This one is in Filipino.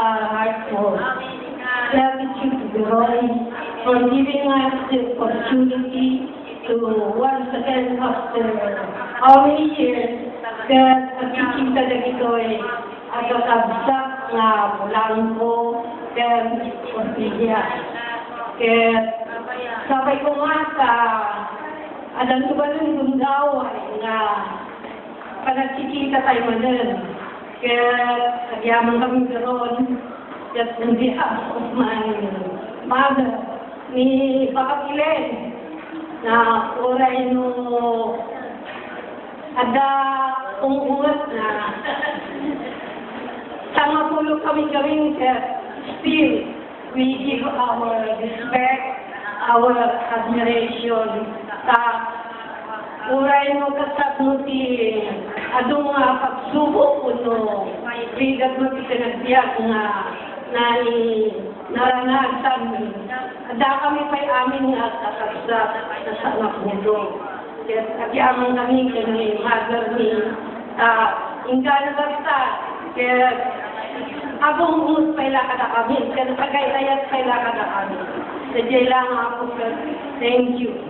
napaka-heart mo. Gratitude to Roy for giving us the opportunity to once again after how many years that pagkikita na ito ay agakabsak nga bulang ko kaya Ortigia. Kaya sabay ko nga sa alam ko ba nung gundaway nga panagkikita tayo manan. Kaya nagyaman kami karoon that on behalf of my mother, ni Papa Kilen, na oray no ada umuungat na sama pulo kami gawin. Still, we give our respect, our admiration sa Uray mo kasat mo ti adong nga pagsubok kuno bigat mo ti pinagbiyak nga na naranasan. Ada kami pa'y amin nga kakasat sa sanak mundo kaya agyaman kami kani mother ni uh, inggan basta kaya abong umus pa'y lakad kami kaya pagay layat pa'y lakad kami sa lang ako thank you